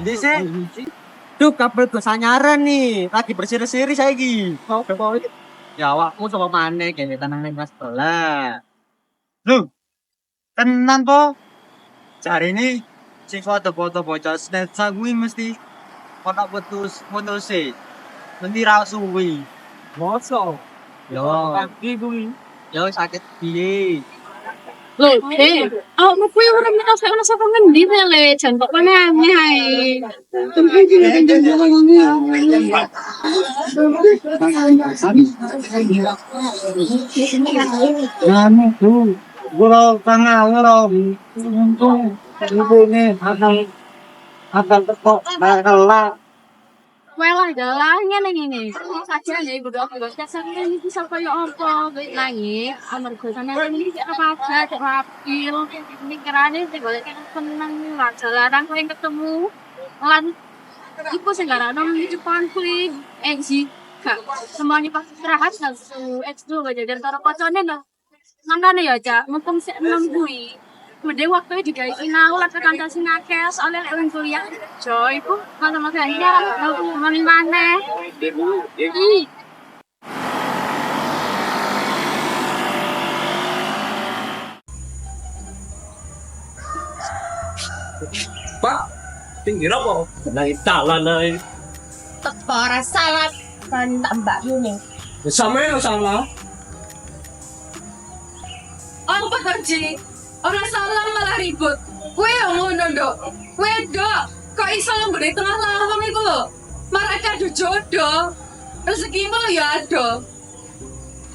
Di sih. Tuh kabel kesanyaran nih, lagi bersih-bersih saya ki. Ya awakmu sama mana kene tenang ning kelas sebelah. Lu, tenan po. Cari ini sing foto-foto bocah snapchat kuwi mesti foto putus putus sih. Nanti suwi. Mosok. Yo, Kaki kuwi. Yo sakit piye? Lho, he. Aku mau kuwi ora menyang sak ono sapa ngendi ta le, Jan? Kok kene ae. Tempe iki ngendi ngendi ngono ngene. Nami ku gula tangan ngerom untung ibu ini akan akan tepuk bakal lah lah dalah ngene ngene. Saja ya ibu dok, ibu dasar ini bisa kaya apa, kowe nangis, amarga sampeyan ini gak apa-apa, gak rapil. Ini kerane sing golek seneng lan jalaran kowe ketemu. Lan iku sing iki depan kuwi eh sih gak semuanya pas istirahat langsung X dulu gak jajan karo kocone no. Mangkane ya, Cak, mumpung sik kuwi. Mending waktu juga sinau lah tekan kasih ngakeh soalnya lek wong kuliah joy iku masa-masa ini aku mani maneh. Ih, Pak, tinggi apa? Nang talan ae. teko ora salah kan tak mbak Yuni. Sama yang salah. Aku pekerji. Orang salah malah ribut. Kue yang ngono dok. Kue dok. Kok iso yang beri tengah lawang itu loh. Marah adu jodoh. Rezekimu ya ada.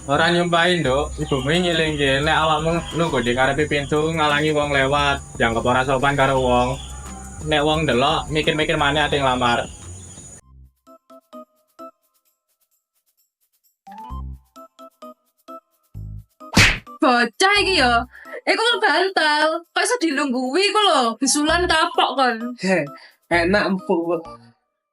Orang nyumpahin dok, ibu mi ngiling nek awakmu nunggu di karepe pintu ngalangi wong lewat, dianggap ora sopan karo wong. Nek wong delok, mikir-mikir mana ate nglamar. Bocah iki ya. Iku lo bantal. Kok iso dilunggui iku lho. Bisulan kapok kan. Heh, enak empuk.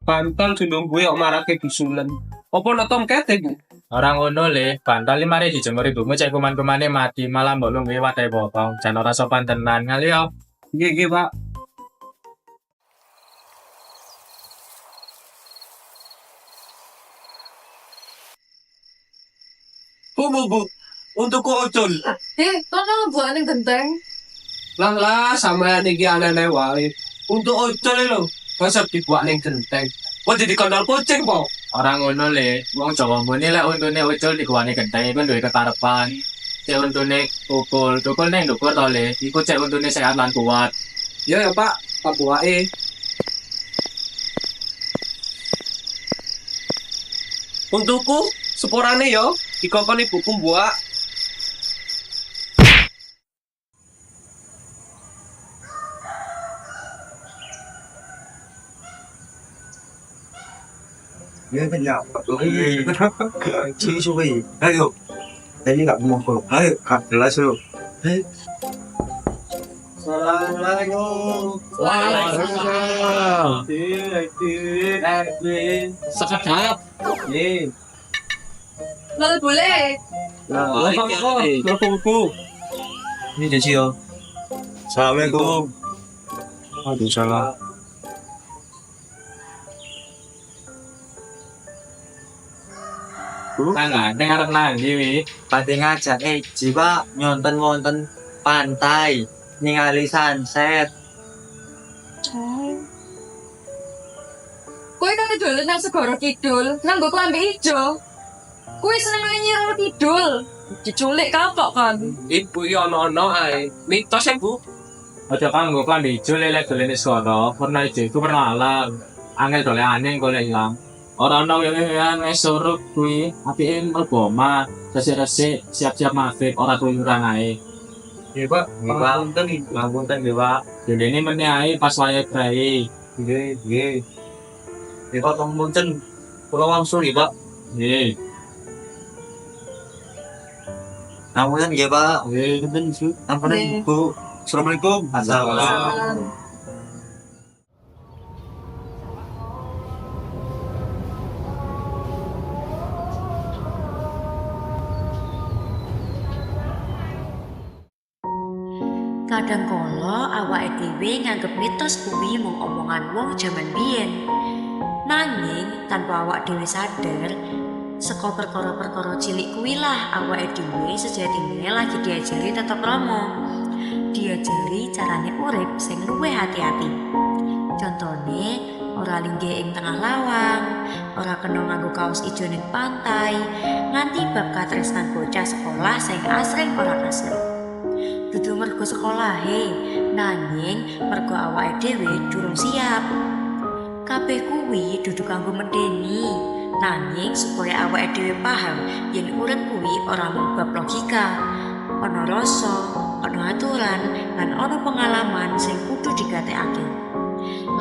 Bantal dilungguhi kok marake bisulan. Apa nonton kete bu? Orang ngono le, bantal lima mari dijemur ibumu cek kuman-kumane mati, malah mbok lungguhi watai bokong. Jan ora sopan tenan ngali yo. Iya, iya pak. Bu, bu, bu. Untuk kok ojol. Eh, kok kamu buat yang genteng? Lah lah sama niki aneh-aneh wae. Untuk ojol lho. Masa dibuat ning genteng. Kok jadi kandal kucing po? Orang ngono le, wong Jawa muni lek untune ucul dikuwani genteng iku duwe ketarepan. Cek untune tukul, tukul neng ndukur to le, iku cek untune sehat lan kuat. Ya ya pak, pak buake. Untukku, seporane yo, dikongkon ibuku buak. 没分家，哎，哎呦，你干？哎，啊，来收，哎。Assalamualaikum. Waalaikumsalam. Tiri tiri. Eh, tiri. Sakit tak? Ni. Lalu boleh. Nang dengar nang dewi. Pati ngajak eh jiwa nyonten wonten pantai ningali sunset. Kue kan dolen nang segoro kidul, nang gue kelambi ijo. Kue seneng nyirang kidul. Diculik kapok kan. Ibu yo ono-ono ae. Mitos ya bu. Aja kan gue kan hijau lele dolene sekolah. Pernah hijau itu pernah alam. Angel dole aneh golek ilang. Orang nong yang yang esoruk kui, api em berboma, resik-resik, siap-siap maghrib, orang keluyuran ae. Iya pak, Ngapunten ngapunten nggih, Pak. Jadi ini meneh ae pas waya bayi. Nggih, nggih. Ya Pak, ngapunten. Kula langsung ya Pak. Iya. Ngapunten nggih, Pak. Iya. Ngapunten Bu. Assalamualaikum Assalamualaikum. Kadang kala awake dhewe nganggep mitos kuwi mung omongan wong jaman biyen. Nanging tanpa awak dhewe sadar, saka perkara-perkara cilik kuwi lah awake dhewe sejatine lagi diajari tata krama. Diajari carane urip sing luwih hati-hati. Contone, ora linggih ing tengah lawang, ora kena nganggo kaos ijo ning pantai, nganti bab katresnan bocah sekolah sing asring ora asli. Dudu mergo sekolahe, nanging mergo awake dhewe durung siap. Kabeh kuwi dudu kanggo medeni, nanging supaya awake dhewe paham yen urip kuwi ora mung bab logika. Ana rasa, ana aturan, lan ana pengalaman sing kudu digatekake.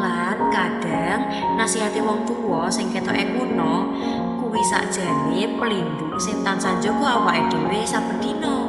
Lan kadang nasihati wong tuwa sing ketoke kuno kuwi sakjane pelindung sing tansah njaga awake dhewe saben dina.